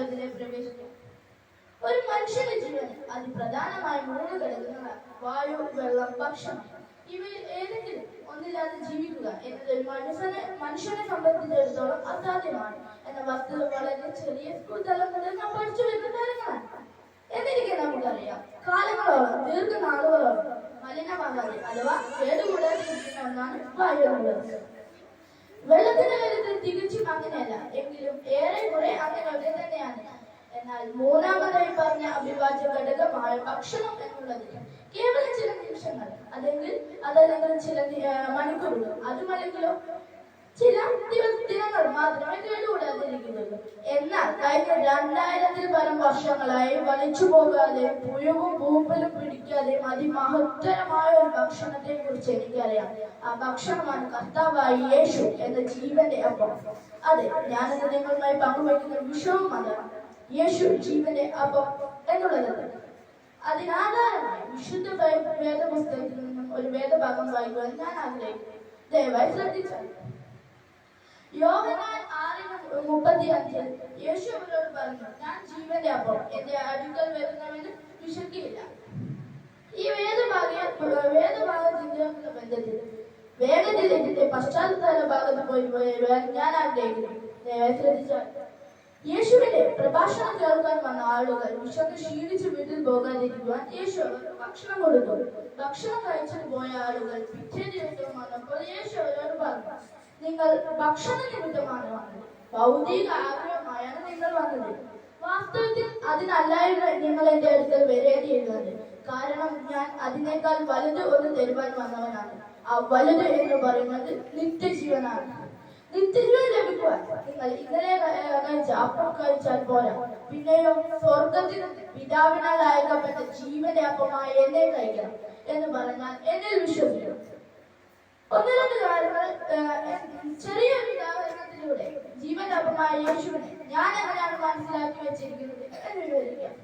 പുസ്തകത്തിലെ പ്രവേശിക്കാം ഒരു മനുഷ്യന്റെ ജീവൻ അതിപ്രധാനമായി മൂന്ന് ഘടകങ്ങളാണ് വായു വെള്ളം ഭക്ഷണം. ഇവയിൽ ഏതെങ്കിലും ഒന്നില്ലാതെ ജീവിക്കുക എന്നത് ഒരു മനുഷ്യനെ മനുഷ്യനെ സംബന്ധിച്ചിടത്തോളം അസാധ്യമാണ് എന്ന വസ്തുത വളരെ ചെറിയ സ്കൂൾ തലം മുതൽ നാം പഠിച്ചു വരുന്ന കാര്യങ്ങളാണ്. എന്നിരിക്കെ നമുക്കറിയാം കാലങ്ങളോളം ദീർഘനാളുകളോളം മലിനമാകാതെ അഥവാ കേടുകൂടാതെ ഒന്നാണ് വായു വെള്ളത്തിന്റെ എന്നാൽ മൂന്നാമതായി പറഞ്ഞ അവിഭാജ്യ ഘടകമായ ഭക്ഷണം എന്നുള്ളത് കേവലം ചില നിമിഷങ്ങൾ അല്ലെങ്കിൽ അതല്ലെങ്കിൽ ചില മണിക്കൂറുകൾ അതുമല്ലെങ്കിലോ ചില ദിനങ്ങൾ മാത്രമേ കേടുകൂടാതിരിക്കുന്നുള്ളൂ എന്നാൽ കഴിഞ്ഞ രണ്ടായിരത്തിൽ പരം വർഷങ്ങളായി വലിച്ചു പോകാതെ പുഴുവും പൂപ്പലും പിടിക്കാതെ അതിമഹത്തരമായ ഒരു ഭക്ഷണത്തെ കുറിച്ച് എനിക്കറിയാം. ആ ഭക്ഷണമാണ് കർത്താവായ യേശു എന്ന ജീവന്റെ അപ്പം. അതെ ഞാനത് നിങ്ങളുമായി പങ്കുവയ്ക്കുന്ന വിഷയവും അതാണ് യേശു ജീവന്റെ അപ്പം എന്നുള്ളത് അതിനാധാരമായി വിശുദ്ധ വേദപുസ്തകത്തിൽ നിന്നും ഒരു വേദഭാഗം വായിക്കുവാൻ ഞാൻ ആഗ്രഹിക്കുന്നു. ദയവായി ശ്രദ്ധിച്ചാൽ യോഗനാൽ ആറിന് മുപ്പത്തി അഞ്ചിൽ യേശു അവരോട് പറഞ്ഞു ഞാൻ ജീവന്റെ അപ്പം എന്റെ അടുക്കൽ വരുന്നവന് വിശക്കില്ല ഈ വേദഭാഗ വേദഭാഗത്തിന്റെ ബന്ധത്തിൽ വേഗത്തിൽ എന്റെ പശ്ചാത്തല ഭാഗത്ത് പോയി ഞാൻ ആഗ്രഹിക്കുന്നു. ദയവായി ശ്രദ്ധിച്ചാൽ യേശുവിന്റെ പ്രഭാഷണം കേൾക്കാൻ വന്ന ആളുകൾ വിശന്ന് ക്ഷീണിച്ച് വീട്ടിൽ പോകാതിരിക്കുവാൻ യേശു അവർക്ക് ഭക്ഷണം കൊടുത്തു. ഭക്ഷണം കഴിച്ചിട്ട് പോയ ആളുകൾ പിറ്റേ ദിവസം വന്നപ്പോൾ യേശു അവരോട് പറഞ്ഞു നിങ്ങൾ ഭക്ഷണ നിമിത്തമാണ് വന്നത്. ഭൗതിക ആഗ്രഹമായാണ് നിങ്ങൾ വന്നത്. വാസ്തവത്തിൽ അതിനല്ലായിരുന്നു നിങ്ങൾ എന്റെ അടുത്ത് വരേണ്ടിയിരുന്നത്. കാരണം ഞാൻ അതിനേക്കാൾ വലുത് ഒന്ന് തരുവാൻ വന്നവനാണ്. ആ വലുത് എന്ന് പറയുന്നത് നിത്യജീവനാണ്. നിത്യജീവൻ നിങ്ങൾ ഇന്നലെ കഴിച്ച അപ്പം കഴിച്ചാൽ പോരാ പിന്നെയോ സ്വർഗത്തിൽ പിതാവിനാൽ അയക്കപ്പെട്ട ജീവന്റെ അപ്പമായി എന്നെ കഴിക്കണം എന്ന് പറഞ്ഞാൽ എന്നിൽ വിശ്വസിക്കണം ഒന്ന് രണ്ട് കാര്യങ്ങൾ ചെറിയ ചെറിയൊരു ഉദാഹരണത്തിലൂടെ ജീവന്റെ അപ്പമായ യേശുവിനെ ഞാൻ എങ്ങനെയാണ് മനസ്സിലാക്കി വെച്ചിരിക്കുന്നത് എന്ന് വിവരിക്കാം.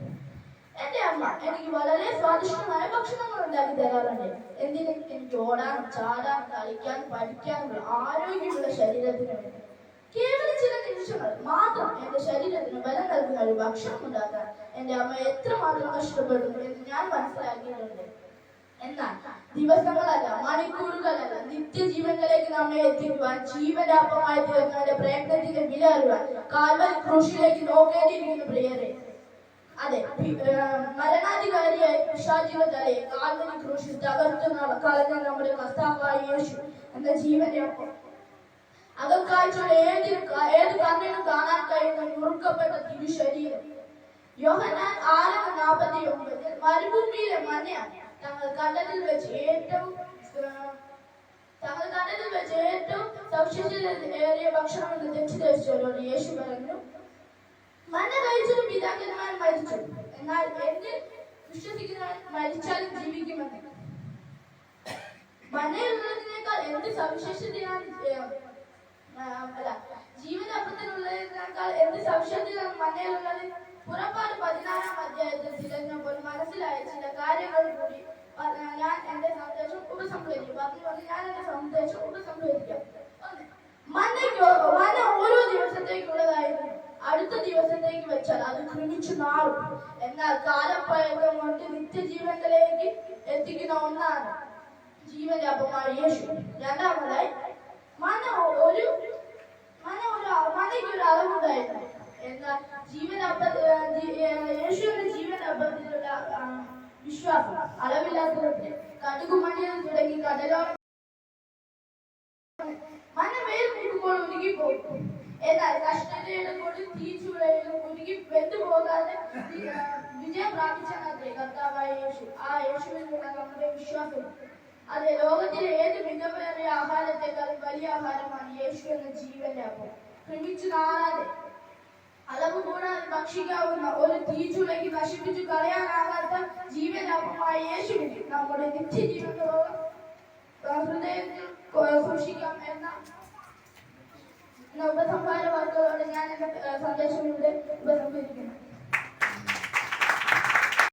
എന്റെ അമ്മ എനിക്ക് വളരെ സ്വാദിഷ്ടമായ ഭക്ഷണങ്ങൾ ഉണ്ടാക്കി തരാറുണ്ട്. എന്തിന്? എനിക്ക് ഓടാൻ ചാടാൻ കളിക്കാൻ പഠിക്കാനുള്ള ആരോഗ്യമുള്ള ശരീരത്തിന് വേണ്ടി കേവലം നിമിഷങ്ങൾ മാത്രം എന്റെ ശരീരത്തിന് ബലം നൽകുന്ന ഒരു ഭക്ഷണം ഉണ്ടാക്കാൻ എന്റെ അമ്മ എത്രമാത്രം കഷ്ടപ്പെടുന്നു എന്ന് ഞാൻ മനസ്സിലാക്കിയിട്ടുണ്ട്. എന്നാൽ ദിവസങ്ങളല്ല മണിക്കൂറുകളല്ല നിത്യജീവനിലേക്ക് നമ്മെ എത്തിക്കുവാൻ ജീവനാപമായി തീർന്നവന്റെ പ്രയത്നത്തിന്റെ വില അറിവാൻ കാൽവൽ കൃഷിയിലേക്ക് നോക്കേണ്ടിയിരിക്കുന്നു പ്രിയരെ. അതെ മരണാധികാരിയായി പിശാചിയുടെ തലയെ ക്രൂശിൽ തകർത്തു കളഞ്ഞ നമ്മുടെ കർത്താവായ യേശു എന്ന ജീവന്റെ അകക്കാഴ്ചയുടെ ഏത് ഏത് കണ്ണിനും കാണാൻ കഴിയുന്ന മുറുക്കപ്പെട്ട തിരുശരീരം. യോഹന്നാൻ ആറ് നാൽപ്പത്തി ഒമ്പത് മരുഭൂമിയിലെ മഞ്ഞയാണ് തങ്ങൾ കണ്ടതിൽ വെച്ച് ഏറ്റവും തങ്ങൾ കണ്ടതിൽ വെച്ച് ഏറ്റവും സവിശേഷതയേറിയ ഭക്ഷണം എന്ന് തെറ്റിദ്ധരിച്ചവരോട് യേശു പറഞ്ഞു മന്ന കഴിച്ചൊരു പിതാക്കന്മാർ മരിച്ചു. എന്നാൽ എന്നിൽ വിശ്വസിക്കുന്നവൻ മരിച്ചാലും ജീവിക്കുമെന്ന്. മന്നയുള്ളതിനേക്കാൾ എന്ത് സവിശേഷതയാണ് അല്ല ജീവനപ്പത്തിനുള്ളതിനേക്കാൾ എന്ത് സവിശേഷതയാണ് മന്നയിലുള്ളത് പുറപ്പാട് പതിനാറാം അധ്യായത്തിൽ തിരഞ്ഞപ്പോൾ മനസ്സിലായ ചില കാര്യങ്ങൾ കൂടി ഞാൻ എന്റെ സന്ദേശം ഉപസംഹരിക്കും. പറഞ്ഞു പറഞ്ഞു ഞാൻ എന്റെ സന്ദേശം ഉപസംഹരിക്കാം. മന്നയ്ക്ക് മന്ന ഓരോ ദിവസത്തേക്കുള്ളതായിരുന്നു. അടുത്ത ദിവസത്തേക്ക് വെച്ചാൽ അത് ക്രമിച്ചു നാറും എന്നാൽ കാലപ്പഴക്കം കൊണ്ട് നിത്യജീവനിലേക്ക് എത്തിക്കുന്ന ഒന്നാണ് ജീവന്റെ അപ്പമായ യേശു രണ്ടാമതായി മന ഒരു മന ഒരു മനയ്ക്ക് ഒരു അളവുണ്ടായിരുന്നു എന്നാൽ ജീവൻ അപ്പ യേശുവിന്റെ ജീവൻ അപ്പത്തിലുള്ള ആ, വിശ്വാസം അളവില്ലാത്തതുണ്ട് കടുകുമണിയിൽ തുടങ്ങി കടലോളം മനമേൽ നിൽക്കുമ്പോൾ പോകും എന്നാൽ കഷ്ടതയുടെ കൊണ്ട് തീച്ചുളയിലും ഉരുകി വെന്തു പോകാതെ വിജയം പ്രാപിച്ചെന്നത്രേ കർത്താവായ യേശു. ആ യേശുവിനുള്ള നമ്മുടെ വിശ്വാസം. അതെ ലോകത്തിലെ ഏത് മികവേറിയ ആഹാരത്തെക്കാൾ വലിയ ആഹാരമാണ് യേശു എന്ന ജീവന്റെ അപ്പം ക്രമിച്ചു നാറാതെ അളവ് കൂടാതെ ഭക്ഷിക്കാവുന്ന ഒരു തീച്ചുളയ്ക്ക് നശിപ്പിച്ചു കളയാനാകാത്ത ജീവലാഭമായ യേശുവിന് നമ്മുടെ നിത്യജീവനോളം ഹൃദയത്തിൽ സൂക്ഷിക്കാം എന്ന ഉപസംഹാര വാക്കുകളോടെ ഞാൻ എന്റെ സന്ദേശം ഇവിടെ ഉപസംഹരിക്കുന്നു.